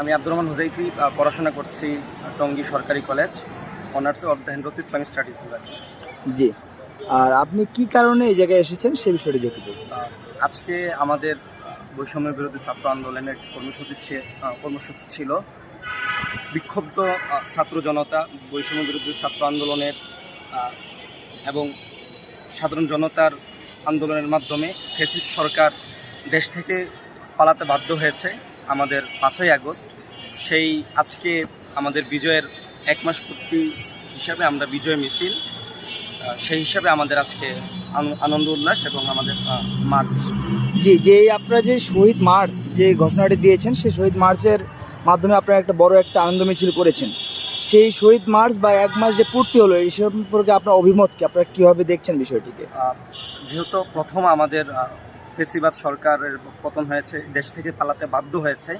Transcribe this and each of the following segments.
আমি আব্দুর রহমান হুজাইফি পড়াশোনা করছি টঙ্গী সরকারি কলেজ অনার্সে অধ্যয়নরত ইসলামিক স্টাডিজ বিভাগে জি। আর আপনি কি কারণে এই জায়গায় এসেছেন সে বিষয়টি যদি আজকে আমাদের বৈষম্য বিরোধী ছাত্র আন্দোলনের কর্মসূচি কর্মসূচি ছিল। বিক্ষুব্ধ ছাত্র জনতা বৈষম্য বিরোধী ছাত্র আন্দোলনের এবং সাধারণ জনতার আন্দোলনের মাধ্যমে ফেসিস সরকার দেশ থেকে পালাতে বাধ্য হয়েছে। আমাদের পাঁচই আগস্ট সেই আজকে আমাদের বিজয়ের এক মাস পূর্তি হিসাবে আমরা বিজয় মিছিল সেই হিসাবে আমাদের আজকে আন- আনন্দ উল্লাস এবং আমাদের মার্চ। জি যে আপনারা যে শহীদ মার্চ যে ঘোষণাটি দিয়েছেন সেই শহীদ মার্চের মাধ্যমে আপনারা একটা বড় একটা আনন্দ মিছিল করেছেন। সেই শহীদ মার্চ বা এক মাস যে পূর্তি হলো এই সম্পর্কে আপনার অভিমত কি? আপনারা কীভাবে দেখছেন বিষয়টিকে? যেহেতু প্রথম আমাদের ফেসিবাদ সরকারের পতন হয়েছে দেশ থেকে পালাতে বাধ্য হয়েছে।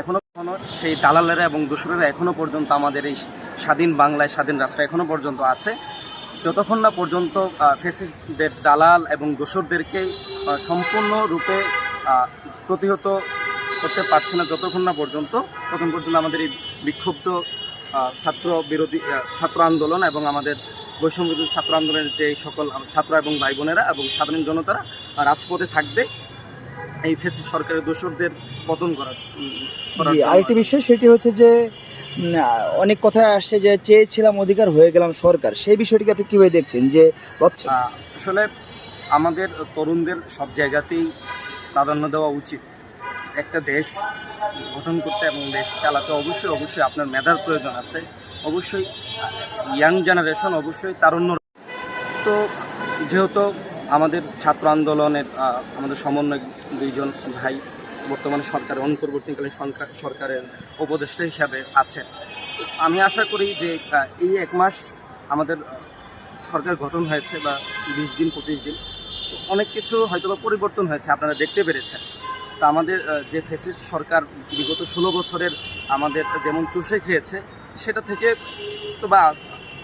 এখনও এখনও সেই দালালেরা এবং দোসরেরা এখনও পর্যন্ত আমাদের এই স্বাধীন বাংলায় স্বাধীন রাষ্ট্র এখনও পর্যন্ত আছে। যতক্ষণ না পর্যন্ত আহ, ফেসিস্টদের দালাল এবং দোসরদেরকে সম্পূর্ণরূপে প্রতিহত করতে পারছে না যতক্ষণ না পর্যন্ত ততক্ষণ পর্যন্ত আমাদের এই বিক্ষুব্ধ ছাত্র বিরোধী ছাত্র আন্দোলন এবং আমাদের বৈষম্য ছাত্র আন্দোলনের যে সকল ছাত্র এবং ভাই বোনেরা এবং সাধারণ জনতারা রাজপথে থাকবে এই ফেসিস সরকারের দোষরদের পতন করার আরেকটি বিষয় সেটি হচ্ছে যে অনেক কথা আসছে যে চেয়েছিলাম অধিকার হয়ে গেলাম সরকার। সেই বিষয়টিকে আপনি কীভাবে দেখছেন যে আসলে আমাদের তরুণদের সব জায়গাতেই প্রাধান্য দেওয়া উচিত। একটা দেশ গঠন করতে এবং দেশ চালাতে অবশ্যই অবশ্যই আপনার মেধার প্রয়োজন আছে। অবশ্যই ইয়াং জেনারেশন অবশ্যই তারুণ্য তো যেহেতু আমাদের ছাত্র আন্দোলনের আমাদের সমন্বয় দুইজন ভাই বর্তমানে সরকারের সরকার সরকারের উপদেষ্টা হিসাবে আছেন। আমি আশা করি যে এই এক মাস আমাদের সরকার গঠন হয়েছে বা বিশ দিন, পঁচিশ দিন, তো অনেক কিছু হয়তো বা পরিবর্তন হয়েছে, আপনারা দেখতে পেরেছেন। তা আমাদের যে ফেসিস্ট সরকার বিগত ষোলো বছরের আমাদের যেমন চুষে খেয়েছে সেটা থেকে তো বা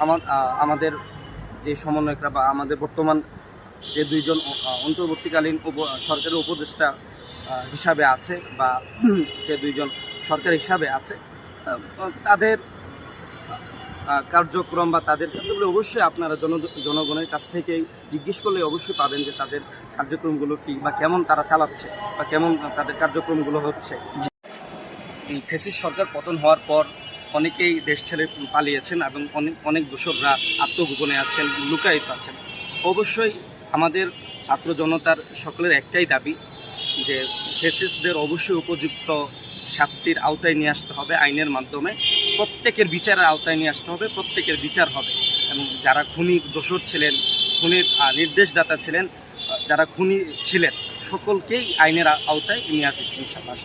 আমার আমাদের যে সমন্বয়করা বা আমাদের বর্তমান যে দুইজন অন্তর্বর্তীকালীন উপ, সরকারি উপদেষ্টা হিসাবে আছে বা যে দুইজন সরকার হিসাবে আছে তাদের কার্যক্রম বা তাদের কার্যক্রম অবশ্যই আপনারা জন, জনগণের কাছ থেকে জিজ্ঞেস করলে অবশ্যই পাবেন যে তাদের কার্যক্রমগুলো কী বা কেমন তারা চালাচ্ছে বা কেমন তাদের কার্যক্রমগুলো হচ্ছে। এই ফেসিস সরকার পতন হওয়ার পর অনেকেই দেশ ছেড়ে পালিয়েছেন এবং অনেক অনেক দোষররা আত্মগোপনে আছেন, লুকায়িত আছেন। অবশ্যই আমাদের ছাত্র জনতার সকলের একটাই দাবি যে ফেসিসদের অবশ্যই উপযুক্ত শাস্তির আওতায় নিয়ে আসতে হবে আইনের মাধ্যমে। প্রত্যেকের বিচারের আওতায় নিয়ে আসতে হবে, প্রত্যেকের বিচার হবে। এবং যারা খুনি দোষর ছিলেন, খুনির নির্দেশদাতা ছিলেন যারা খুনি ছিলেন, সকলকেই আইনের আওতায় নিয়ে ইনশাল্লাহ